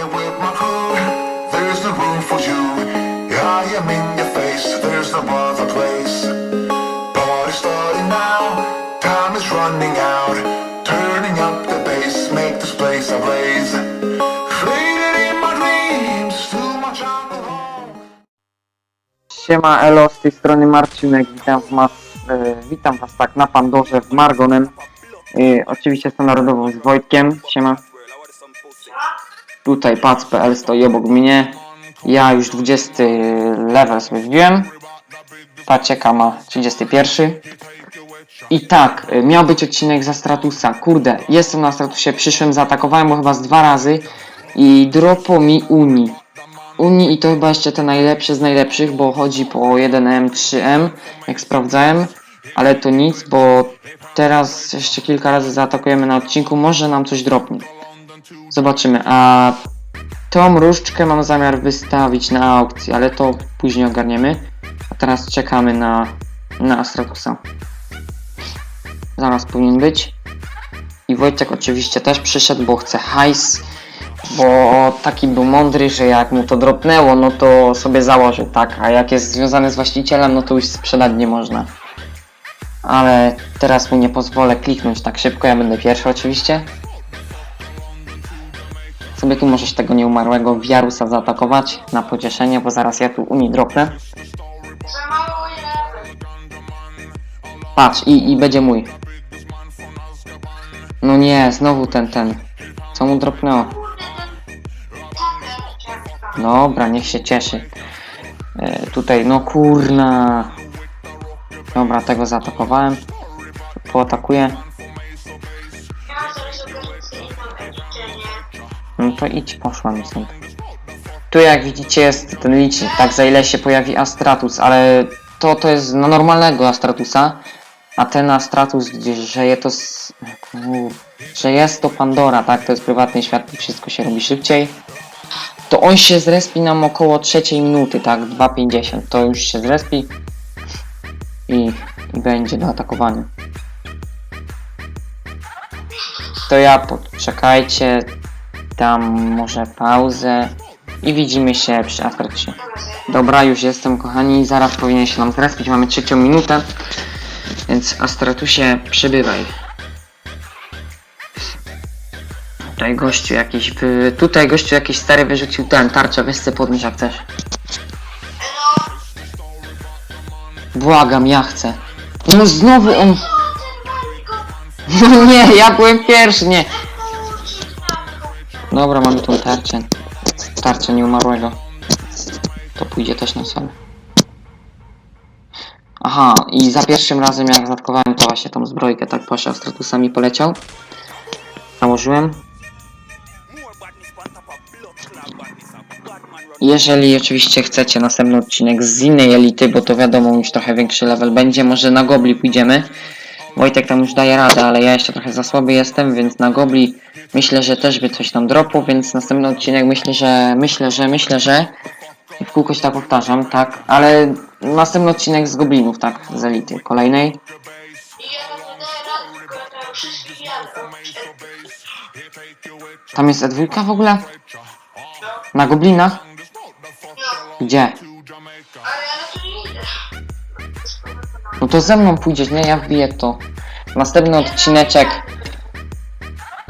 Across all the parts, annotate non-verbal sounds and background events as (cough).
no no. Siema Elo, z tej strony Marcinek, witam was, e, witam was tak na Pandorze w Margonem. E, oczywiście standardowo z Wojtkiem, siema. Tutaj pac.pl stoi obok mnie. Ja już 20 level sobie wbiłem. Pacieka ma 31. I tak, e, miał być odcinek za Stratusa. Kurde, jestem na Stratusie, przyszłem, zaatakowałem go chyba z dwa razy i dropo mi Uni. Unii i to chyba jeszcze te najlepsze z najlepszych, bo chodzi po 1M, 3M, jak sprawdzałem, ale to nic, bo teraz jeszcze kilka razy zaatakujemy na odcinku, może nam coś dropnie. Zobaczymy, a tą różdżkę mam zamiar wystawić na aukcji, ale to później ogarniemy. A teraz czekamy na, na Astratusa. Zaraz powinien być. I Wojtek oczywiście też przyszedł, bo chce hajs bo taki był mądry, że jak mu to dropnęło, no to sobie założył, tak, a jak jest związany z właścicielem, no to już sprzedać nie można. Ale teraz mu nie pozwolę kliknąć tak szybko, ja będę pierwszy oczywiście. Sobie tu możesz tego nieumarłego Wiarusa zaatakować na pocieszenie, bo zaraz ja tu Uni dropnę. Patrz, i, i będzie mój. No nie, znowu ten, ten. Co mu dropnęło? Dobra, niech się cieszy. E, tutaj, no kurna. Dobra, tego zaatakowałem. Poatakuję. No to idź, poszłam stąd. Tu jak widzicie jest ten licznik, tak za ile się pojawi Astratus, ale to to jest na normalnego Astratusa. A ten Astratus, że je to z... Że jest to Pandora, tak? To jest prywatny świat, tu wszystko się robi szybciej. To on się zrespi nam około trzeciej minuty, tak? 2.50. To już się zrespi. I, i będzie do atakowania. To ja poczekajcie, dam może pauzę i widzimy się przy Astratusie. Dobra, już jestem kochani, zaraz powinien się nam zrespić, mamy trzecią minutę, więc Astratusie przybywaj. Tutaj gościu jakiś wy... Tutaj gościu jakiś stary wyrzucił ten tarczę, weź sobie podnieś jak chcesz. Błagam, ja chcę. No znowu on... (laughs) No nie, ja byłem pierwszy, nie. Dobra, mamy tą tarczę. Tarczę nieumarłego. To pójdzie też na salę. Aha, i za pierwszym razem jak zatkowałem to właśnie tą zbrojkę, tak poszedł, stratusami poleciał. Założyłem. Jeżeli oczywiście chcecie następny odcinek z innej elity, bo to wiadomo już trochę większy level będzie, może na Gobli pójdziemy. Wojtek tam już daje radę, ale ja jeszcze trochę za słaby jestem, więc na Gobli myślę, że też by coś tam dropło, więc następny odcinek myślę, że myślę, że myślę, że w kółko się tak powtarzam, tak, ale następny odcinek z Goblinów, tak, z elity kolejnej. Tam jest E2 w ogóle? Na Goblinach? Gdzie? No to ze mną pójdziesz, nie? Ja wbiję to. Następny odcineczek.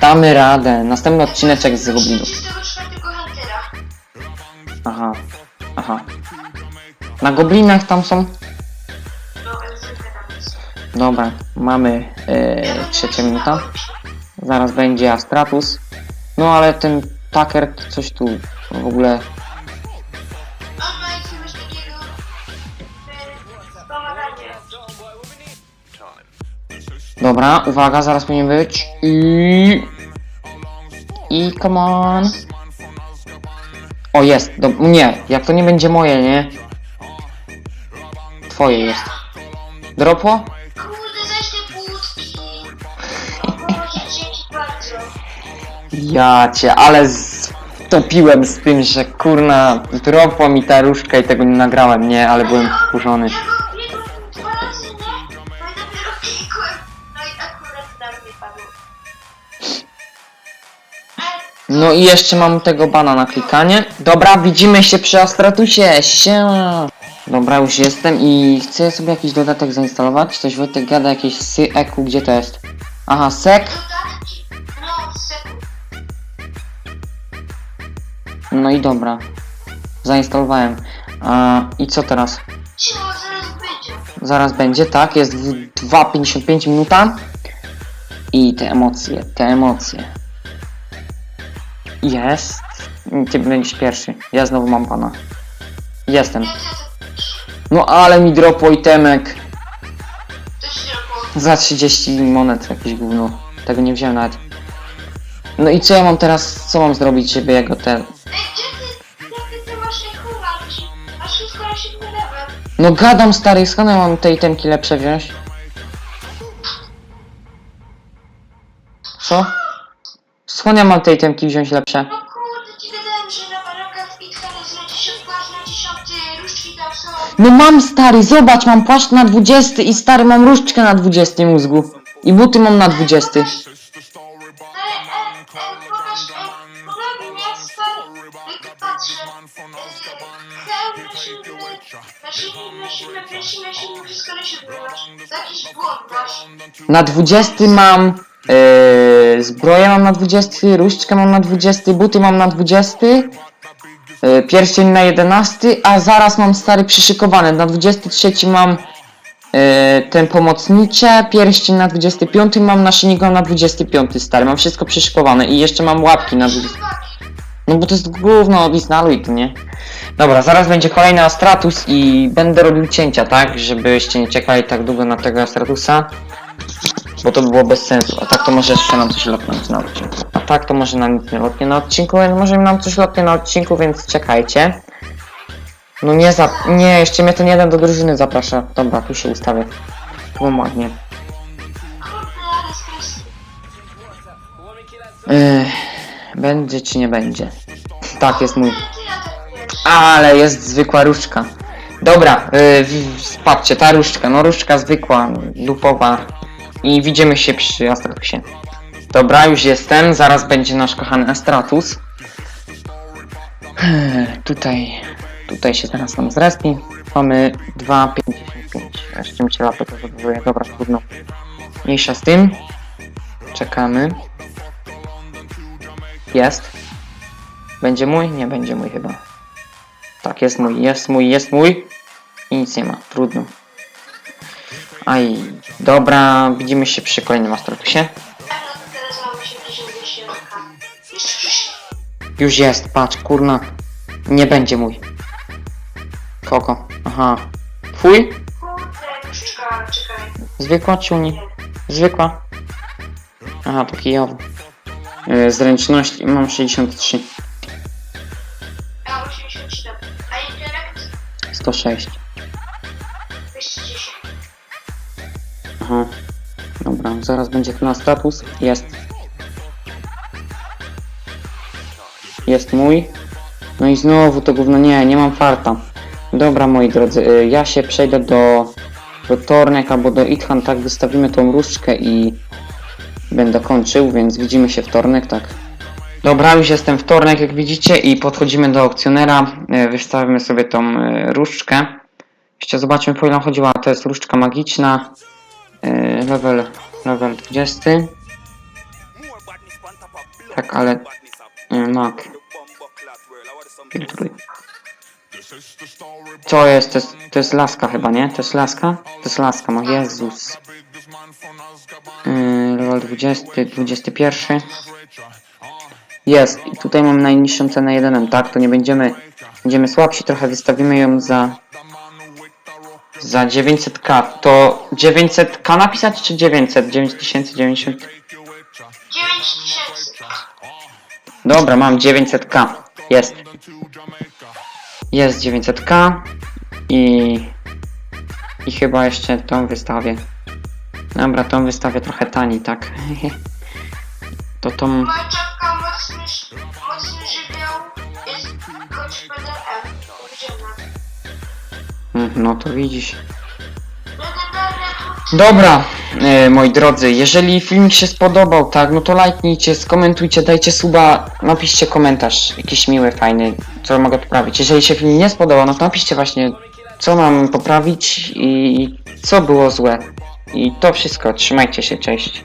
Damy radę. Następny odcineczek z Goblinów. 34 Huntera. Aha, aha. Na Goblinach tam są? No. Dobra, mamy e, trzecia minuta. Zaraz będzie Astratus. No ale ten Tucker to coś tu w ogóle... Dobra, uwaga, zaraz powinien być. I... I come on. O, jest. Do... Nie, jak to nie będzie moje, nie? Twoje jest. Dropło? Kurde, zaś te płótki. Dzięki bardzo. Ja cię, ale topiłem z tym, że kurna dropła mi ta różdżka i tego nie nagrałem, nie, ale byłem wkurzony. No i jeszcze mam tego bana na klikanie. Dobra, widzimy się przy Astratusie. Siema. Dobra, już jestem i chcę sobie jakiś dodatek zainstalować. Coś Wojtek gada, jakieś SYEQ, gdzie to jest? Aha, ci... No, i dobra. Zainstalowałem. A, I co teraz? Zaraz będzie. Tak? Jest w 2,55 minuta. I te emocje, te emocje. Jest. Ty będziesz pierwszy. Ja znowu mam pana. Jestem. No ale mi dropło itemek. Za 30 monet jakieś gówno. Tego nie wziąłem nawet. No i co ja mam teraz, co mam zrobić, żeby jego ten... Ej, gdzie ty... Jakie ty masz ekura? Masz wszystko na 7 level. No gadam stary, skąd ja mam te itemki lepsze wziąć? Co? Ja mam te itemki wziąć lepsze? No kurde, ci gadałem, że na barakach Pitfana z na 10 aż na 10 różdżki tam są. No mam stary, zobacz, mam płaszcz na 20 i stary mam różdżkę na 20 mózgu. I buty mam na 20. Ej, ej, ej, pokaż, stary. Jak patrzę. Hełm na silny, na silny, na silny, na silny, na silny, wszystko na silny masz. To jakiś błąd masz. Na 20 mam yy, zbroję mam na 20, różdżkę mam na 20, buty mam na 20, yy, pierścień na 11, a zaraz mam stary przyszykowane. Na 23 mam yy, ten pomocnicze, pierścień na 25 mam, naszyjnik na 25 stary. Mam wszystko przyszykowane i jeszcze mam łapki na 20. No bo to jest gówno, disnaluj to, nie? Dobra, zaraz będzie kolejny Astratus i będę robił cięcia, tak? Żebyście nie czekali tak długo na tego Astratusa. Bo to by było bez sensu. A tak to może jeszcze nam coś lotnąć na odcinku. A tak to może nam nic nie lotnie na odcinku, więc może nam coś lotnie na odcinku, więc czekajcie. No nie za... Nie, jeszcze mnie ten jeden do drużyny zaprasza. Dobra, tu się ustawię. Tu mam ładnie. Będzie czy nie będzie? Tak, jest mój. Ale jest zwykła różdżka. Dobra, yy, ta różdżka, no różdżka zwykła, lupowa. I widzimy się przy Astratusie. Dobra, już jestem, zaraz będzie nasz kochany Astratus. (sighs) Tutaj, tutaj się zaraz nam zrespi. Mamy 2,55. Jeszcze mi się lapy to zabuduje, dobra, trudno. Mniejsza z tym. Czekamy. Jest. Będzie mój? Nie będzie mój chyba. Tak, jest mój, jest mój, jest mój. I nic nie ma, trudno. Aj, dobra, widzimy się przy kolejnym Astratusie. A no, teraz mamy 87 k Jeszcze 6. Już jest, patrz, kurna. Nie będzie mój. Kogo? Aha. Twój? Zwykła czy uni? Zwykła. Aha, to kijowo. Yy, zręczność mam 63. A 87. A intelekt? 106. 210. Aha. Dobra, zaraz będzie na status. Jest. Jest mój. No i znowu to gówno nie, nie mam farta. Dobra moi drodzy, y, ja się przejdę do, do Tornek albo do Ithan, tak wystawimy tą różdżkę i będę kończył, więc widzimy się w Tornek, tak. Dobra, już jestem w Tornek, jak widzicie i podchodzimy do aukcjonera, y, wystawimy sobie tą y, różdżkę. Jeszcze zobaczmy po ile chodziła, to jest różdżka magiczna. Yy, level, level 20. Tak, ale yy, Mac. Filtruj. Co jest? To, jest? to jest laska chyba, nie? To jest laska? To jest laska, ma Jezus. Yy, level 20, 21. Jest. I tutaj mam najniższą cenę 1, tak? To nie będziemy... Będziemy słabsi, trochę wystawimy ją za... Za 900k. To 900k napisać czy 900? 9090? 9000. Dobra, mam 900k. Jest. Jest 900k. I... I chyba jeszcze tą wystawię. Dobra, tą wystawię trochę taniej, tak? (laughs) To tą... No to widzisz. Dobra, e, moi drodzy, jeżeli filmik się spodobał, tak, no to lajknijcie, skomentujcie, dajcie suba, napiszcie komentarz, jakiś miły, fajny, co mogę poprawić. Jeżeli się film nie spodobał, no to napiszcie właśnie, co mam poprawić i co było złe. I to wszystko, trzymajcie się, cześć.